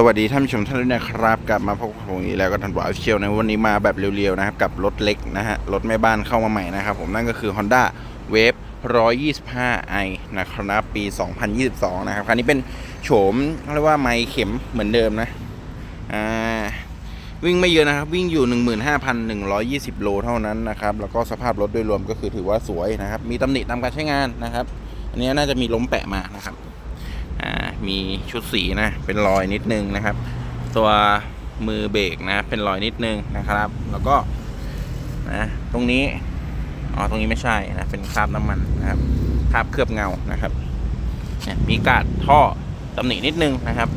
สวัสดีท่านผู้ชมท่านด้วยนะครับกลับมาพบกับผมอีกแล้วก็ทันวาเชียวในวันนี้มาแบบเรียวๆนะครับกับรถเล็กนะฮะรถแม่บ้านเข้ามาใหม่นะครับผมนั่นก็คือ Honda Wave 125i นะครับปี 2022 นะครับคันนี้เป็นโฉมเรียกว่าไมค์เข็มเหมือนเดิมนะอ่าวิ่งไม่เยอะนะครับ วิ่งอยู่ 15,120 โลเท่านั้นนะครับแล้วก็สภาพรถโดยรวมก็คือถือว่าสวยนะครับมีตำหนิตามการใช้งานนะครับ อันนี้น่าจะมีล้มแปะมานะครับ อ่ามีชุดสีนะเป็นรอยนิดนึงนะครับ ตัวมือเบรกนะเป็นรอยนิดนึงนะครับ แล้วก็นะตรงนี้อ๋อตรงนี้ไม่ใช่นะเป็นคราบน้ำมันนะครับคราบเคลือบเงานะครับมีกาดท่อตำหนินิดนึงนะครับ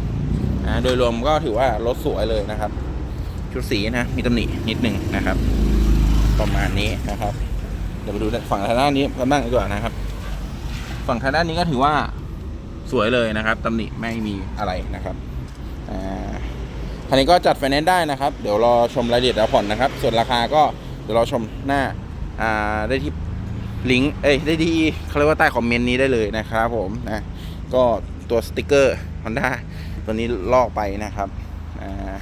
นะโดยรวมก็ถือว่ารถสวยเลยนะครับ ชุดสีนะมีตำหนินิดนึงนะครับ ประมาณนี้นะครับเดี๋ยวไปดูฝั่งทางด้านนี้กันบ้างดีกว่านะครับ ฝั่งทางด้านนี้ก็ถือว่า สวยเลยนะครับตำหนิไม่มีอะไรนะครับอ่าคันนี้ก็จัดไฟแนนซ์ได้นะครับ เดี๋ยวรอชมรายละเอียดแล้วผ่อนนะครับ ส่วนราคาก็เดี๋ยวรอชมหน้าอ่าได้ที่ลิงก์เอ้ยได้ที่เขาเรียกว่าใต้คอมเมนต์นี้ได้เลยนะครับผมนะก็ตัวสติกเกอร์ Honda ตัวนี้ลอกไปนะครับอ่า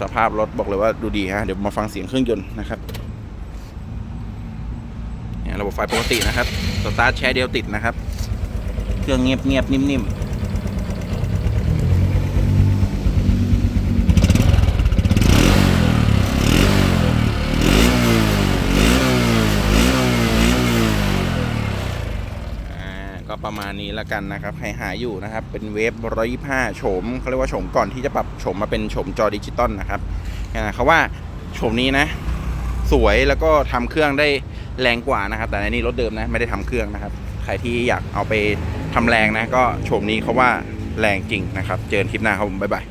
สภาพรถบอกเลยว่าดูดีฮะเดี๋ยวมาฟังเสียงเครื่องยนต์นะครับระบบไฟปกตินะครับสตาร์ทแชร์เดียวติดนะครับ เครื่องเงียบเงียบนิ่มๆอ่าก็ประมาณนี้ล้วกันนะครับใครหาอยู่นะครับ เป็นเวฟ125โฉมเขาเรียกว่าโฉมก่อนที่จะปรับโฉมมาเป็นโฉมจอดิจิตอลนะครับเขาว่าโฉมนี้นะ สวยแล้วก็ทำเครื่องได้แรงกว่านะครับ แต่ในนี้รถเดิมนะ ไม่ได้ทำเครื่องนะครับ ใครที่อยากเอาไป ทำแรงนะ ก็โฉมนี้เขาว่าแรงจริงนะครับ เจอกันคลิปหน้าครับผมบ๊ายบาย